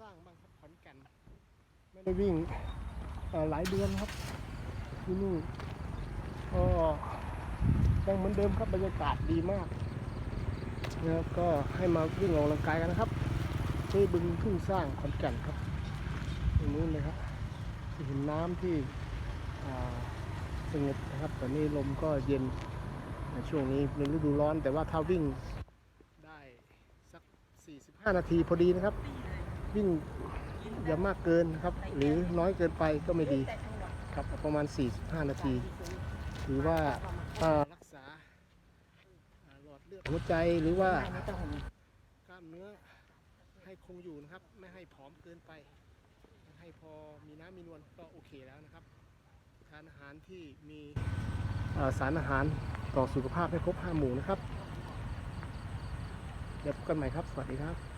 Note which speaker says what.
Speaker 1: สร้างบ้างครับขอนแก่นไม่ได้วิ่งหลายเดือนครับที่นี่ก็ยังเหมือนเดิมครับบรรยากาศดีมากแล้วก็ให้มาวิ่งออกกำลังกายกันนะครับที่บึงทุ่งสร้างขอนแก่นครับตรงนู้นเลยครับจะเห็นน้ำที่สงบนะครับตอนนี้ลมก็เย็นในช่วงนี้เป็นฤดูร้อน แต่ว่าถ้าวิ่งได้สัก 45 นาทีพอดีนะครับ วิ่งอย่ามากเกินครับ หรือน้อยเกินไปก็ไม่ดีครับประมาณ 45 นาที ถือว่าอ่ารักษาหลอดเลือดหัวใจหรือว่ากล้ามเนื้อให้คงอยู่นะครับ ไม่ให้ผอมเกินไป ให้พอมีน้ำมีนวลก็โอเคแล้วนะครับทานอาหารที่มีาสารอาหารต่อสุขภาพให้ครบห้าหมู่นะครับเดี๋ยวพบกันใหม่ครับ สวัสดีครับ